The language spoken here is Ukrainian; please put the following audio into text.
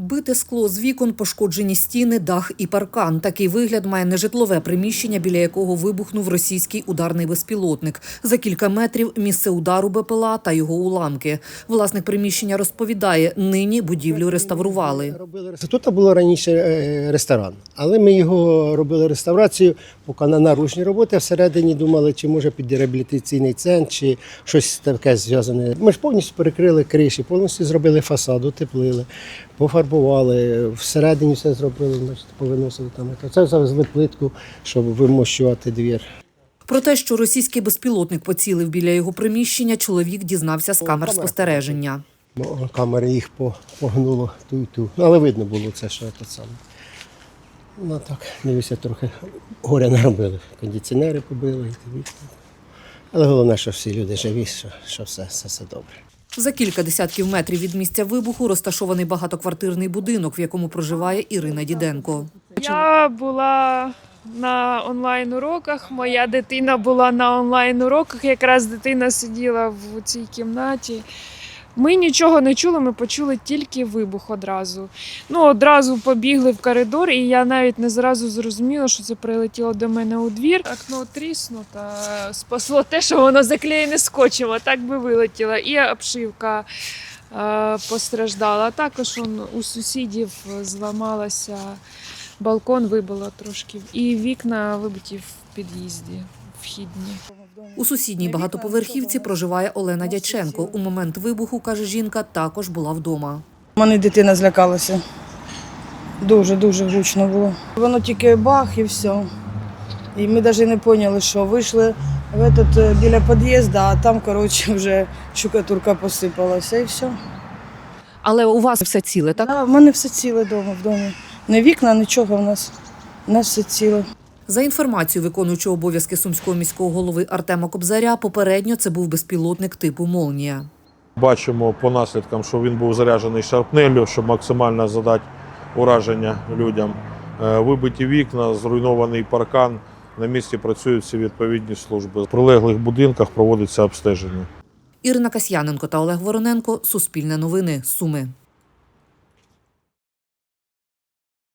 Бите скло з вікон, пошкоджені стіни, дах і паркан. Такий вигляд має нежитлове приміщення, біля якого вибухнув російський ударний безпілотник. За кілька метрів місце удару БПЛА та його уламки. Власник приміщення розповідає, нині будівлю реставрували. Тут було раніше е, ресторан, але ми його робили реставрацію, поки на наружні роботи а всередині думали, чи може під реабілітаційний центр, чи щось таке зв'язане. Ми ж повністю перекрили криші, повністю зробили фасад, утеплили, пофарбували, всередині все зробили, значить, повиносили там. Це завезли плитку, щоб вимощувати двір. Про те, що російський безпілотник поцілив біля його приміщення, чоловік дізнався з камер спостереження. Камери їх по- погнуло ту і ту. Ну, але видно було це, що це саме. Ну так, дивися, трохи горя наробили. Кондиціонери побили і тобі. Але головне, що всі люди живі, що, що все, все, все добре. За кілька десятків метрів від місця вибуху розташований багатоквартирний будинок, в якому проживає Ірина Діденко. Я була на онлайн уроках. Моя дитина була на онлайн уроках. Якраз дитина сиділа в цій кімнаті. Ми нічого не чули, ми почули тільки вибух одразу. Ну, одразу побігли в коридор, і я навіть не зразу зрозуміла, що це прилетіло до мене у двір. Окно тріснуто. Спасло те, що воно заклеєне скотчем, а так би вилетіло. І обшивка е, постраждала. Також он, у сусідів зламалася балкон, вибило трошки, і вікна вибиті в під'їзді, вхідні. У сусідній багатоповерхівці проживає Олена Дяченко. У момент вибуху, каже жінка, також була вдома. У мене дитина злякалася. Дуже, дуже гучно було. Воно тільки бах і все. І ми навіть не поняли, що вийшли в этот, е, біля під'їзду, а там, коротше, вже штукатурка посипалася і все. Але у вас все ціле, так? А, в мене все ціле вдома в домі. Не вікна, нічого в нас. У нас все ціле. За інформацією виконуючого обов'язки сумського міського голови Артема Кобзаря, попередньо це був безпілотник типу Молнія. Бачимо по наслідкам, що він був заряджений шарпнеллю, щоб максимально задати ураження людям. Е, Вибиті вікна, зруйнований паркан. На місці працюють всі відповідні служби. В прилеглих будинках проводиться обстеження. Ірина Касьяненко та Олег Вороненко. Суспільне новини. Суми.